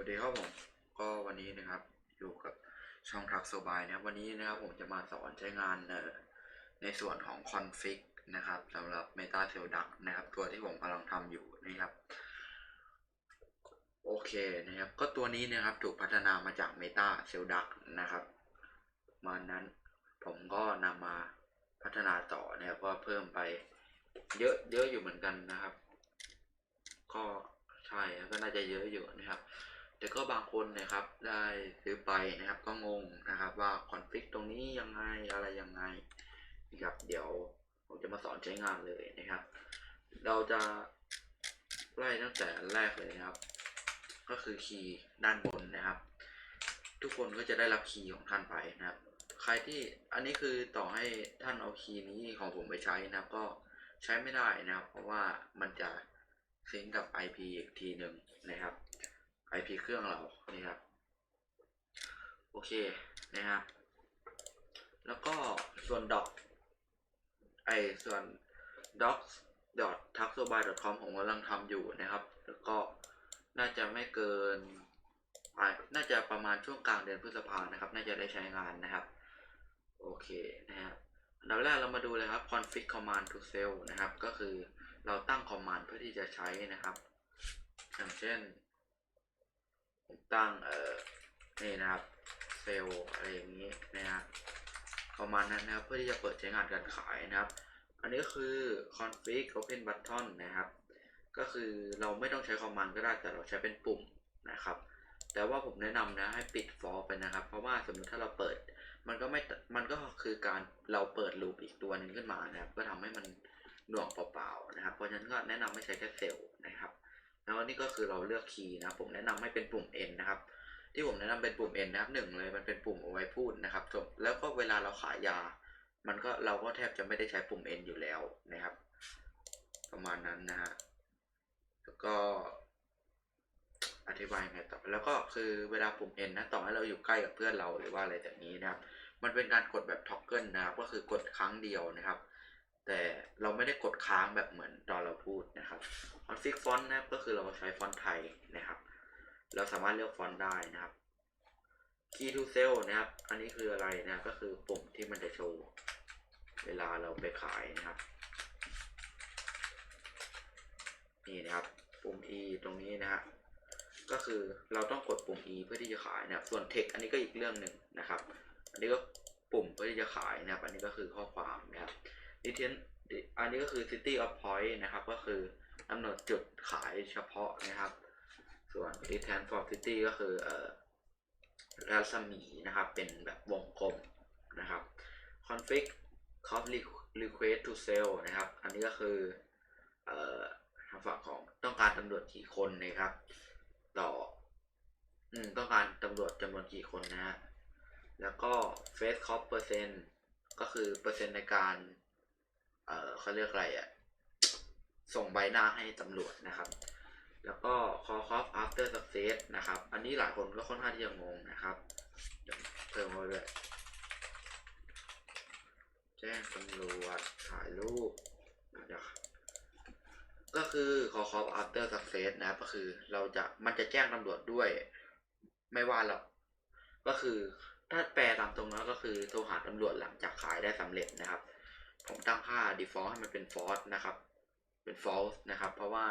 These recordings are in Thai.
วัสดีครับผมก็วันนี้นะครับอยู่กับช่องทักโซบายนะครับวันนี้นะครับผมจะมาสอนใช้งานในส่วนของคอนฟิกนะครับสำหรับ Meta c e l d u c นะครับ ตัวที่ผมกำลังทำอยู่นะครับ โอเคนะครับ ก็ตัวนี้นะครับถูกพัฒนามาจาก Meta c e l d u c นะครับมานั้นผมก็นำมาพัฒนาต่อนะครับก็เพิ่มไปเยอะเยอะอยู่เหมือนกันนะครับ ก็ใช่ก็น่าจะเยอะอยู่นะครับ แต่ก็บางคนนะครับได้ซื้อไปนะครับก็งงนะครับว่าคอนฟิกตรงนี้ยังไงอะไรยังไงนะครับเดี๋ยวผมจะมาสอนใช้งานเลยนะครับ เราจะไล่ตั้งแต่แรกเลยนะครับ ก็คือคีย์ด้านบนนะครับ ทุกคนก็จะได้รับคีย์ของท่านไปนะครับ ใครที่อันนี้คือต่อให้ท่านเอาคีย์นี้ของผมไปใช้นะครับ ก็ใช้ไม่ได้นะครับ เพราะว่ามันจะซิงกับ IP อีกทีหนึ่งนะครับ IP เครื่องเรานี่ครับ โอเคนะครับ แล้วก็ส่วน doc ไอส่วน docs t a x o b y com ผมกำลังทำอยู่นะครับ แล้วก็น่าจะไม่เกิน น่าจะประมาณช่วงกลางเดือนพฤษภานะครับ น่าจะได้ใช้งานนะครับ โอเคนะครับอันดับแรกเรามาดูเลยครับ config command to sell นะครับ ก็คือเราตั้ง command เพื่อที่จะใช้นะครับ อย่างเช่น ตั้งเอ่อนี่นะครับเซลอะไรอย่างนี้นะครับประมาณนั้นนะครับเพื่อที่จะเปิดใช้งานการขายนะครับ อันนี้ก็คือ config open button นะครับ ก็คือเราไม่ต้องใช้คอมมานด์ก็ได้แต่เราใช้เป็นปุ่มนะครับ แต่ว่าผมแนะนำนะให้ปิดฟอลไปนะครับ เพราะว่าสมมติถ้าเราเปิด มันก็ไม่มันก็คือการเราเปิดลูปอีกตัวหนึ่งขึ้นมานะครับ ก็ทำให้มันหน่วงเปล่าๆนะครับ เพราะฉะนั้นก็แนะนำไม่ใช้แค่เซลล์ แล้วนี่ก็คือเราเลือกคีย์นะผมแนะนำให้เป็นปุ่ม N นะครับ ที่ผมแนะนำเป็นปุ่ม N นะครับหนึ่งเลยมันเป็นปุ่มเอาไว้พูดนะครับจบแล้วก็เวลาเราขายยา มันก็เราก็แทบจะไม่ได้ใช้ปุ่ม N อยู่แล้วนะครับ ประมาณนั้นนะฮะแล้วก็อธิบายไงต่อแล้วก็คือเวลาปุ่ม N นะต่อให้เราอยู่ใกล้กับเพื่อนเราหรือว่าอะไรแบบนี้นะครับ มันเป็นการกดแบบท็อกเกิลนะครับก็คือกดครั้งเดียวนะครับ แต่เราไม่ได้กดค้างแบบเหมือนตอนเราพูดนะครับคอนฟิกฟอนต์นะครับก็คือเราใช้ฟอนต์ไทยนะครับ เราสามารถเลือกฟอนต์ได้นะครับ Key to Sell นะครับ อันนี้คืออะไรนะก็คือปุ่มที่มันจะโชว์เวลาเราไปขายนะครับ นี่นะครับปุ่ม E ตรงนี้นะฮะก็คือเราต้องกดปุ่ม E เพื่อที่จะขายนะครับ ส่วน Text อันนี้ก็อีกเรื่องหนึ่งนะครับ อันนี้ก็ปุ่มเพื่อที่จะขายนะครับ อันนี้ก็คือข้อความนะครับ อันนี้ก็คือ city of point นะครับ ก็คือกำหนดจุดขายเฉพาะนะครับ ส่วน return for city ก็คือเอ่อรัศมีนะครับ เป็นแบบวงกลมนะครับ config cost request to sell นะครับ อันนี้ก็คือเอ่อทางฝั่งของต้องการตำรวจกี่คนนะครับ ต่ออืมต้องการตำรวจจำนวนกี่คนนะฮะแล้วก็ face cost percent ก็คือเปอร์เซ็นต์ในการ เออเขาเรียกอะไรอะส่งใบหน้าให้ตำรวจนะครับ แล้วก็ call cost after success นะครับ อันนี้หลายคนก็ค่อนข้างที่จะงงนะครับเดี๋ยวเพิ่มมาด้วยแจ้งตำรวจถ่ายรูปเดี๋ยวก็คือ call cost after success นะครับก็คือเราจะมันจะแจ้งตำรวจด้วย ไม่ว่าเราก็คือถ้าแปลตามตรงนั้นก็คือโทรหาตำรวจหลังจากขายได้สำเร็จนะครับ ผมตั้งค่า default ให้มันเป็น false นะครับ เป็น false นะครับ เพราะว่า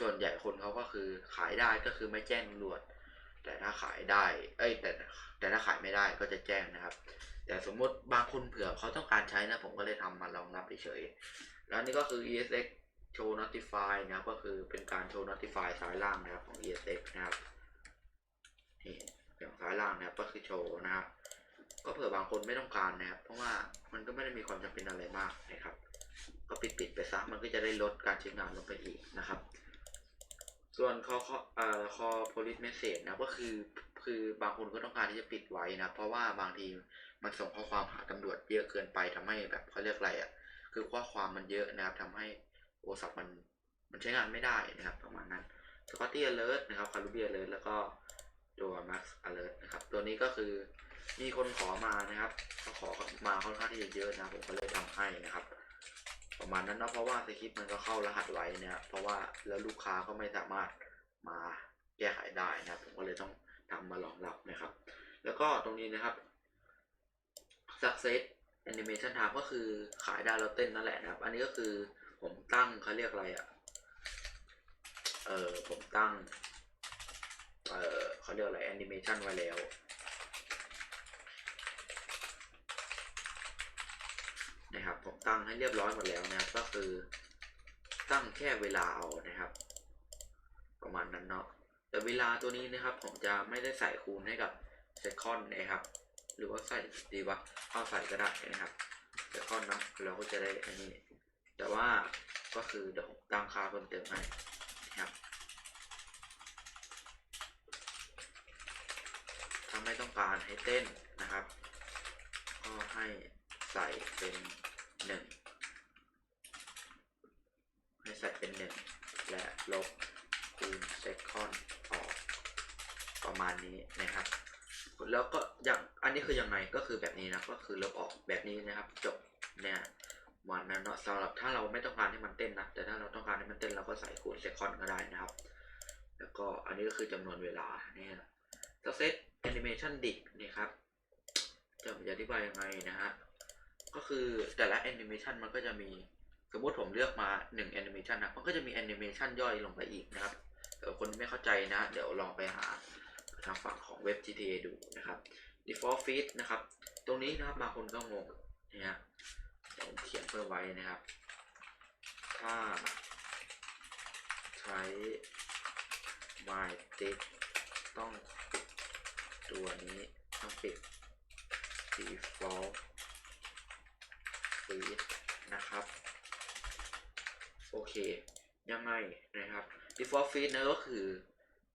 ส่วนใหญ่คนเขาก็คือขายได้ก็คือไม่แจ้งตำรวจ แต่ถ้าขายได้ เอ้ย แต่แต่ถ้าขายไม่ได้ก็จะแจ้งนะครับ แต่สมมติบางคนเผื่อเขาต้องการใช้นะ ผมก็เลยทำมารองรับเฉยๆแล้วนี่ก็คือ ESX show notify นะครับ ก็คือเป็นการ show notify ซ้ายล่างนะครับของ ESX นะครับนี่อย่างซ้ายล่างนะครับก็คือโชว์นะครับ ก็เผื่อบางคนไม่ต้องการนะครับ เพราะว่ามันก็ไม่ได้มีความจำเป็นอะไรมากนะครับ ก็ปิดปิดไปซะมันก็จะได้ลดการใช้งานลงไปอีกนะครับ ส่วน call call เอ่อ call police message นะก็คือคือบางคนก็ต้องการที่จะปิดไว้นะเพราะว่าบางทีมันส่งข้อความหาตำรวจเยอะเกินไปทำให้แบบเขาเรียกอะไรอะ่ะคือข้อความมันเยอะนะครับทำให้โทรศัพท์มันมันใช้งานไม่ได้นะครับประมาณนั้น Scotty Alert นะครับ Karubi Alert แล้วก็ตัว Max Alert นะครับ ตัวนี้ก็คือ มีคนขอมานะครับเขาขอมาค่อนข้างที่จะเยอะนะผมก็เลยทำให้นะครับ ประมาณนั้นเนาะเพราะว่าสคริปต์มันก็เข้ารหัสไว้นะครับเพราะว่าแล้วลูกค้าก็ไม่สามารถมาแก้ไขได้นะครับ ผมก็เลยต้องทำมารองรับนะครับ แล้วก็ตรงนี้นะครับ success animation time ก็คือขายได้แล้วเต้นนั่นแหละนะครับ อันนี้ก็คือผมตั้งเขาเรียกอะไรอะ่ะเออผมตั้ง เออเขาเรียกอะไร animation ไว้แล้ว นะครับ ผมตั้งให้เรียบร้อยหมดแล้วนะครับ ก็คือตั้งแค่เวลาเอานะครับ ประมาณนั้นเนาะแต่เวลาตัวนี้นะครับ ผมจะไม่ได้ใส่คูณให้กับเซคอนนะครับ หรือว่าใส่ดีวะเอาใส่ก็ได้นะครับเซคอนเนาะเราก็จะได้อันนี้ แต่ว่าก็คือเดี๋ยวผมตั้งค่าเพิ่มเติมให้นะครับถ้าไม่ต้องการให้เต้นนะครับ ก็ให้ ใส่เป็นหนึ่งให้ใส่เป็นหนึ่งและลบคูณเซคอนออกประมาณนี้นะครับ แล้วก็อย่างอันนี้คือยังไงก็คือแบบนี้นะก็คือลบออกแบบนี้นะครับ จบเนี่ยวันนั้นเนาะสำหรับถ้าเราไม่ต้องการให้มันเต้นนะแต่ถ้าเราต้องการให้มันเต้นเราก็ใส่คูณเซคอนก็ได้นะครับ แล้วก็อันนี้ก็คือจำนวนเวลาเนี่ยจะเซตแอนิเมชันดิกนี่ครับจะอธิบายยังไงนะฮะ ก็คือแต่ละแอนิเมชันมันก็จะมีสมมติผมเลือกมา1แอนิเมชันนะมันก็จะมีแอนิเมชันย่อยลงไปอีกนะครับเดี๋ยวคนที่ไม่เข้าใจนะ เดี๋ยวลองไปหาทางฝั่งของเว็บ GTA ดูนะครับ default feed นะครับ ตรงนี้นะครับบางคนก็งงนะฮะเดี๋ยผมเขียนเพิ่มไว้นะครับ ถ้าใช้ my tick ต้องตัวนี้ต้องปิด default feed นะครับ โอเค ยังไงนะครับ default feed นะก็คือ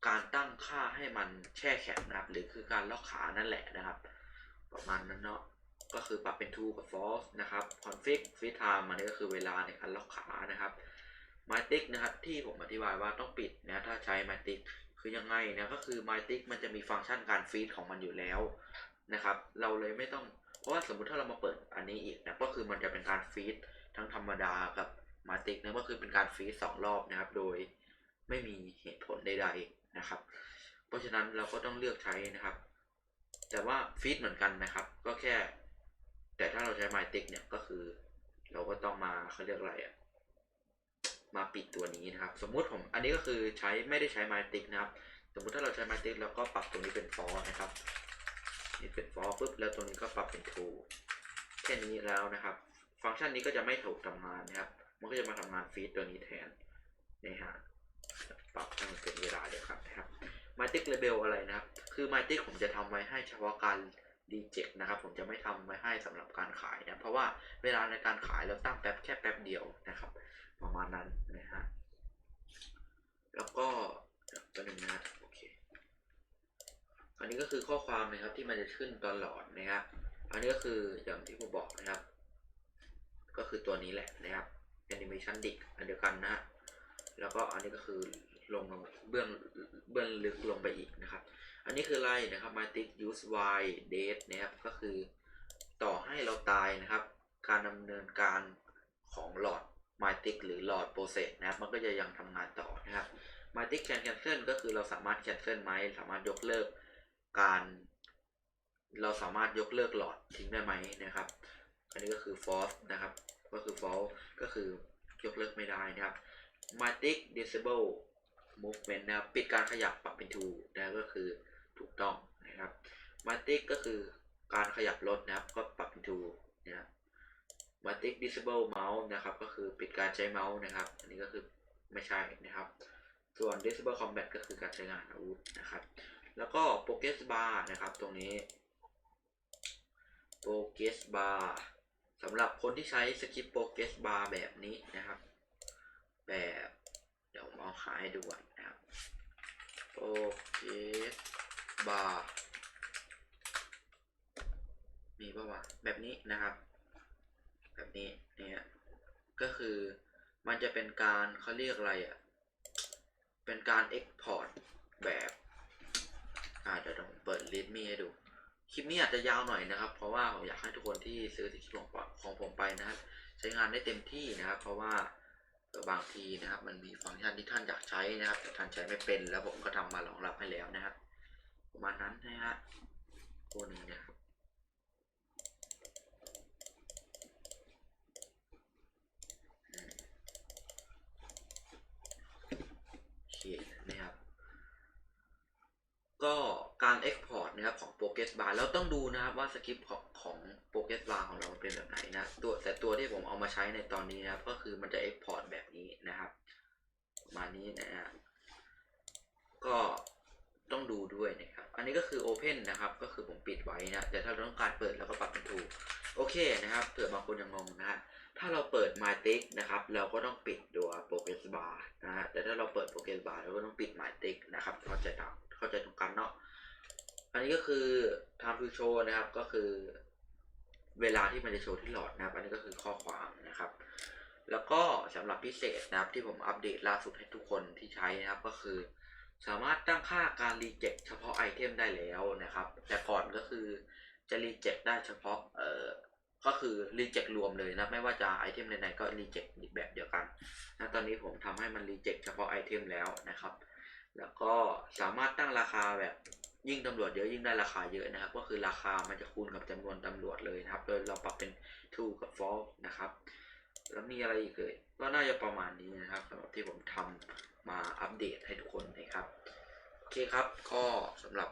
การตั้งค่าให้มันแช่แข็งนะครับ หรือคือการล็อกขานั่นแหละนะครับ ประมาณนั้นเนาะก็คือปรับเป็น true กับ false นะครับ config feed time มันนี้ก็คือเวลาในการล็อกขานะครับ mytic นะครับที่ผมอธิบายว่าต้องปิดนะถ้าใช้ mytic คือยังไงนะก็คือ mytic มันจะมีฟังก์ชันการฟีดของมันอยู่แล้วนะครับ เราเลยไม่ต้อง เพราะว่าสมมติถ้าเรามาเปิดอันนี้อีกนะก็คือมันจะเป็นการฟีดทั้งธรรมดากับ mytic นะก็คือเป็นการฟีดสองรอบนะครับ โดยไม่มีเหตุผลใดๆนะครับ เพราะฉะนั้นเราก็ต้องเลือกใช้นะครับ แต่ว่าฟีดเหมือนกันนะครับ ก็แค่ แต่ถ้าเราใช้ mytic เนี่ยก็คือ เราก็ต้องมาเขาเรียกอะไรอะมาปิดตัวนี้นะครับ สมมุติผมอันนี้ก็คือใช้ไม่ได้ใช้ mytic นะครับ สมมุติถ้าเราใช้ mytic เราก็ปรับตรงนี้เป็น for นะครับ นี่เป็น for ปุ๊บแล้วตรงนี้ก็ปรับเป็น true แค่นี้แล้วนะครับ ฟังก์ชันนี้ก็จะไม่ถูกทำงานนะครับ มันก็จะมาทำงานฟีดตัวนี้แทนนี่ฮะปรับให้มันเป็นเวลาเดียวครับนะครับ mytic label อะไรนะครับ คือ mytic ผมจะทำไว้ให้เฉพาะการ reject นะครับ ผมจะไม่ทำไว้ให้สำหรับการขายนะ เพราะว่าเวลาในการขายเราตั้งแป๊บแค่แป๊บเดียวนะครับ ประมาณนั้นนะฮะแล้วก็ตัวหนึ่งนะ อันนี้ก็คือข้อความนะครับที่มันจะขึ้นตลอดนะครับ อันนี้ก็คืออย่างที่ผมบอกนะครับ ก็คือตัวนี้แหละนะครับ animation dict อันเดียวกันนะฮะแล้วก็อันนี้ก็คือลงเบื้องเบื้องลึกลงไปอีกนะครับ อันนี้คืออะไรนะครับ matic use y date นะครับก็คือต่อให้เราตายนะครับ การดำเนินการของหลอด matic หรือหลอด process นะครับ มันก็จะยังทำงานต่อนะครับ matic can cancel ก็คือเราสามารถ cancel ไหมสามารถยกเลิก การ เราสามารถยกเลิกหลอดทิ้งได้ไหมนะครับ อันนี้ก็คือ false นะครับ ก็คือ false ก็คือยกเลิกไม่ได้นะครับ matic disable movement นะครับปิดการขยับปรับเป็น true นะก็คือถูกต้องนะครับ matic ก็คือการขยับรถนะครับ ก็ปรับเป็น true นะครับ matic disable mouse นะครับ ก็คือปิดการใช้เมาส์นะครับ อันนี้ก็คือไม่ใช่นะครับ ส่วน disable combat ก็คือการใช้งานอาวุธนะครับ แล้วก็ progress bar นะครับตรงนี้ progress bar สำหรับคนที่ใช้สคริปต์ progress bar แบบนี้นะครับ แบบเดี๋ยวผมเอาหาให้ดูก่อนนะครับ progress bar มีปะวะแบบนี้นะครับ แบบนี้เนี่ยก็คือมันจะเป็นการเขาเรียกอะไรอะ่ะเป็นการ export แบบ อ่าเดี๋ยวผมเปิดลิสต์มีให้ดู คลิปนี้อาจจะยาวหน่อยนะครับ เพราะว่าผมอยากให้ทุกคนที่ซื้อที่คลิปของของผมไปนะครับ ใช้งานได้เต็มที่นะครับ เพราะว่าบางทีนะครับ มันมีฟังก์ชันที่ท่านอยากใช้นะครับ แต่ท่านใช้ไม่เป็น แล้วผมก็ทำมารองรับให้แล้วนะครับ ประมาณนั้นนะฮะตัวนี้นะครับอืมโอเคนะครับ ก็การ Export นะครับของ Progress Bar เราต้องดูนะครับว่าสคริปต์ของของ Progress Bar ของเราเป็นแบบไหนนะตัวแต่ตัวที่ผมเอามาใช้ในตอนนี้นะครับก็คือมันจะ Export แบบนี้นะครับมานี้นะฮะก็ต้องดูด้วยนะครับ อันนี้ก็คือ Open นะครับ ก็คือผมปิดไว้นะ แต่ถ้าเราต้องการเปิดเราก็ปรับเป็น True โอเคนะครับเผื่อบางคนยังงงนะฮะถ้าเราเปิด My t i c นะครับ เราก็ต้องปิดตัว Progress Bar นะฮะแต่ถ้าเราเปิด Progress Bar เราก็ต้องปิด My t i c นะครับเข้าใจตาม เข้าใจตรงกันเนาะอันนี้ก็คือ time to show นะครับก็คือ เวลาที่มันจะโชว์ที่หลอดนะครับ อันนี้ก็คือข้อความนะครับ แล้วก็สำหรับพิเศษนะครับ ที่ผมอัปเดตล่าสุดให้ทุกคนที่ใช้นะครับก็คือ สามารถตั้งค่าการรีเจ็คเฉพาะไอเทมได้แล้วนะครับ แต่ก่อนก็คือจะรีเจ็คได้เฉพาะเอ่อก็คือรีเจ็ครวมเลยนะไม่ว่าจะไอเทมไหนๆก็รีเจ็คแบบเดียวกันนะตอนนี้ผมทำให้มันรีเจ็คเฉพาะไอเทมแล้วนะครับ แล้วก็สามารถตั้งราคาแบบยิ่งตำรวจเยอะยิ่งได้ราคาเยอะนะครับ ก็คือราคามันจะคูณกับจำนวนตำรวจเลยนะครับ โดยเราปรับเป็น true กับ false นะครับ แล้วมีอะไรอีกเลยก็น่าจะประมาณนี้นะครับสำหรับที่ผมทำมาอัปเดตให้ทุกคนนะครับโอเคครับก็สำหรับ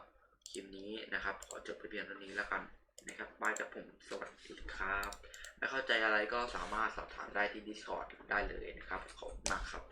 คลิปนี้นะครับ ขอจบไปเพียงเท่านี้แล้วกันนะครับบายกับผมสวัสดีครับ ไม่เข้าใจอะไรก็สามารถสอบถามได้ที่ Discord ได้เลยนะครับ ขอบคุณมากครับ